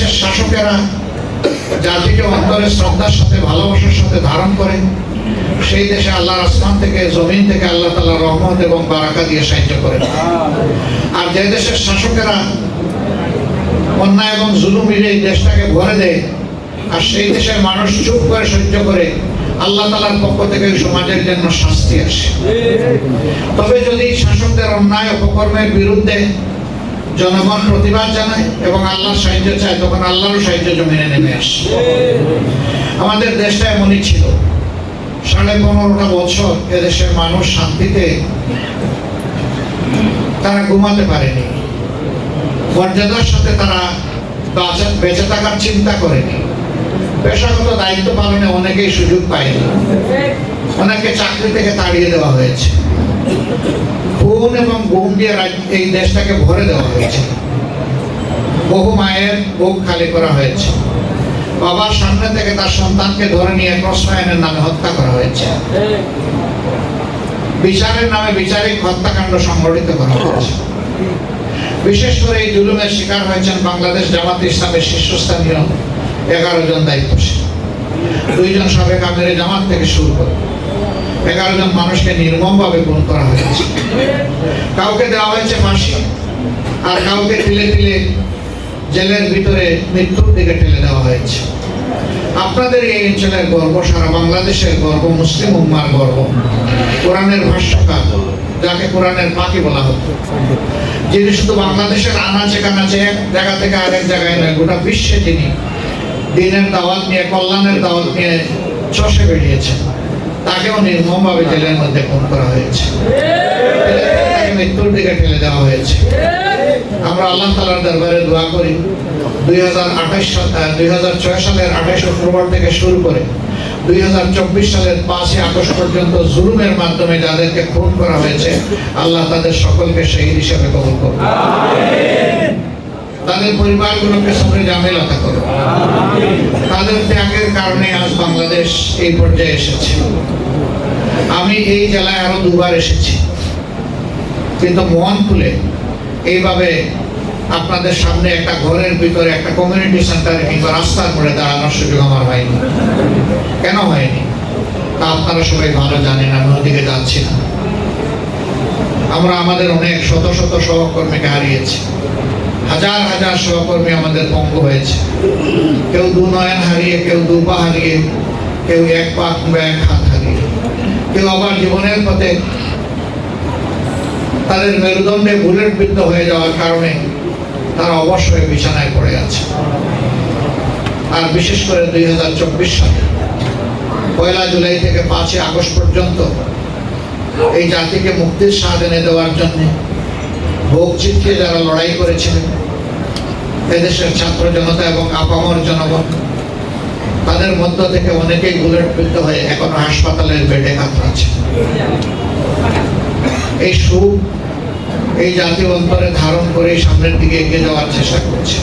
দেশের শাসকেরা জাতিকে অন্তরে শ্রদ্ধার সাথে, ভালোবাসার সাথে ধারণ করে, সেই দেশে আল্লাহর আসমান থেকে, জমিন থেকে আল্লাহ তালা রহমত এবং বারাকা দিয়ে সাহায্য করে। আর যে দেশের শাসকেরা অন্যায় এবং জুলুম মিলে এই দেশটাকে ভরে দেয়, আর সেই দেশের মানুষ চুপ করে, সহ্য করে, আল্লাহ তালার পক্ষ থেকে সমাজের জন্য শাস্তি আসে। তবে যদি শাসকদের অন্যায়, অপকর্মের বিরুদ্ধে জনগণ প্রতিবাদ জানায় এবং আল্লাহর সাহায্য চায়, তখন আল্লাহর সাহায্য জমিনে নেমে আসে। আমাদের দেশটা এমনই ছিল। সাড়ে পনেরোটা বছর এদেশের মানুষ শান্তিতে তারা ঘুমাতে পারেনি। মর্যাদার সাথে তারা বাঁচা- থাকার চিন্তা করেনি। পেশাগত দায়িত্ব পালনে অনেকেই সুযোগ পায়নি। অনেকে চাকরি থেকে তাড়িয়ে দেওয়া হয়েছে। খুন এবং গুম দিয়ে এই দেশটাকে ভরে দেওয়া হয়েছে। বহু মায়ের বুক খালি করা হয়েছে। বাবার সামনে থেকে তার সন্তানকে ধরে নিয়ে ক্রসফায়নের নামে হত্যা করা হয়েছে। বিচারের নামে বিচারিক হত্যাকাণ্ড সংঘটিত করা হয়েছে। বিশেষ করে এই জুলুমের শিকার হয়েছেন বাংলাদেশ জামাত ইসলামের শীর্ষস্থানীয় এগারো জন দায়িত্বশীল। দুইজন সাবেক আমিরে জামাত থেকে শুরু করে। এগারো জন মানুষকে নির্মমভাবে খুন করা হয়েছে। কাউকে দেওয়া হয়েছে ফাঁসি, আর কাউকে তিলে তিলে জেলের ভিতরে মৃত্যুর দিকে ঠেলে দেওয়া হয়েছে। আপনাদের এই অঞ্চলের গর্ব, সারা বাংলাদেশের গর্ব, মুসলিম উম্মার গর্ব। কোরআনের ভাষ্যকার, যাকে কোরআনের পাখি বলা হতো। যিনি শুধু বাংলাদেশের আনাচে কানাচে এক জায়গা থেকে আরেক জায়গায় নয়, গোটা বিশ্বে তিনি দিনের দাওয়াত নিয়ে, কল্যাণের দাওয়াত নিয়ে চষে বেরিয়েছেন। তাকেও নির্মমভাবে জেলের মধ্যে খুন করা হয়েছে। তাকে মৃত্যুর দিকে ঠেলে দেওয়া হয়েছে। আমরা আল্লাহ তালার দরবারে দোয়া করি, দুই হাজার আঠাশ দুই হাজার ছয় সালের আঠাশ অক্টোবর থেকে শুরু করে দুই হাজার চব্বিশ সালের পাঁচই আগস্ট পর্যন্ত জুলুমের মাধ্যমে যাদেরকে খুন করা হয়েছে, আল্লাহ তাদের সকলকে শহীদ হিসেবে কবল করুন। তাদের পরিবারগুলোকে সঙ্গে জামেলাতা করো তাদের ত্যাগের কারণে আজ বাংলাদেশ এই পর্যায়ে এসেছে। আমি এই জেলায় আরও দুবার এসেছি। কিন্তু মন খুলে এইভাবে আপনাদের সামনে একটা ঘরের ভিতরে একটা কমিউনিটি সেন্টারে কিংবা রাস্তার মোড়ে দাঁড়ানোর সুযোগ আমার হয়নি। কেন হয়নি? তা আপনারা সবাই ভালো জানেন, আমি ওদিকে যাচ্ছি না। আমরা আমাদের অনেক শত শত সহকর্মীকে হারিয়েছি। হাজার হাজার সহকর্মী আমাদের পঙ্গু হয়েছে। কেউ দু নয়ন হারিয়ে, কেউ দু পা হারিয়ে, কেউ এক পা কিংবা এক হাত হারিয়ে। কেউ আবার জীবনের পথে তাদের মেরুদণ্ডে বুলেট বিদ্ধ হয়ে যাওয়ার কারণে তারা অবশ্যই বিছানায় পড়ে আছে। আর বিশেষ করে দুই হাজার চব্বিশ সালে, পয়লা জুলাই থেকে পাঁচই আগস্ট পর্যন্ত এই জাতিকে মুক্তির স্বাদ এনে দেওয়ার জন্যে ভোগ চিত্রে যারা লড়াই করেছিলেন এদেশের ছাত্র জনতা এবং আপামর জনগণ। তাদের মধ্য থেকে অনেকেই বুলেট বিদ্ধ হয়ে এখনও হাসপাতালের বেডে কাতরাচ্ছে এই সুখ এই জাতীয় অন্তরে ধারণ করে সামনের দিকে এগিয়ে যাওয়ার চেষ্টা করছে।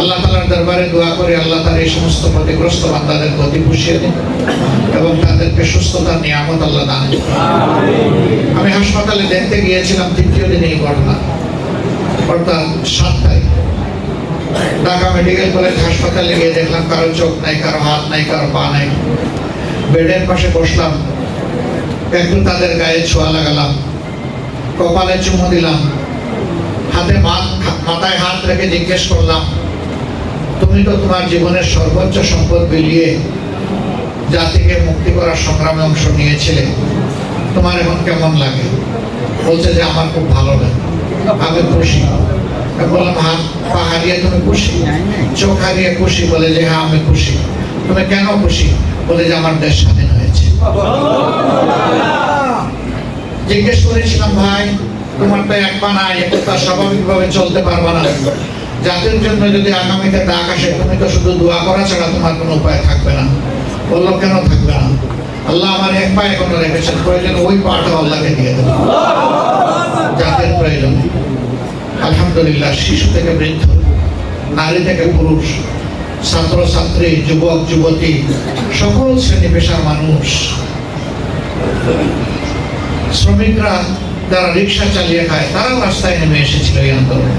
আল্লাহ তালার দরবারে দোয়া করে আল্লাহ তার এই সমস্ত ক্ষতিগ্রস্ত বান্দাদের ক্ষতি পুষিয়ে দিন এবং তাদেরকে সুস্থতার নিয়ামত আল্লাহ দান। আমি হাসপাতালে দেখতে গিয়েছিলাম তৃতীয় দিনে এই ঘটনা। অর্থাৎ সাত তারিখ ঢাকা মেডিকেল কলেজ হাসপাতালে গিয়ে দেখলাম কারও চোখ নাই, কারও হাত নাই, কারও পা নাই। বেডের পাশে বসলাম। একটু তাদের গায়ে ছোঁয়া লাগালাম। কপালে চুমু দিলাম। হাতে মাথ- মাথায় হাত রেখে জিজ্ঞেস করলাম, তুমি তো তোমার জীবনের সর্বোচ্চ সম্পদ বিলিয়ে জাতিকে মুক্তি করার সংগ্রামে অংশ নিয়েছিলে। তোমার এখন কেমন লাগে? বলছে যে, আমার খুব ভালো লাগে। আমি খুশি। আমি বললাম হাত পা হারিয়ে তুমি খুশি? চোখ হারিয়ে খুশি বলে যে হ্যাঁ আমি খুশি। তুমি কেন খুশি? বলে যে, আমার দেশ স্বাধীন হয়েছে। জিজ্ঞেস করেছিলাম, ভাই, তোমার তো এক পা নাই একটু তার স্বাভাবিকভাবে চলতে পারবা না। জাতির জন্য যদি আগামীতে ডাক আসে, তুমি তো শুধু দোয়া করা ছাড়া তোমার কোনো উপায় থাকবে না। বলল, কেন থাকবে না? আল্লাহ আমার এক পা এখনও রেখেছেন। প্রয়োজন ওই পাটা আল্লাহকে দিয়ে দেবো। আলহামদুলিল্লাহ শিশু থেকে বৃদ্ধ, নারী থেকে পুরুষ, ছাত্র, ছাত্রী, যুবক, যুবতী, সকল শ্রেণি পেশার মানুষ। শ্রমিকরা যারা রিক্সা চালিয়ে খায়, তারাও রাস্তায় নেমে এসেছিল এই আন্দোলনে।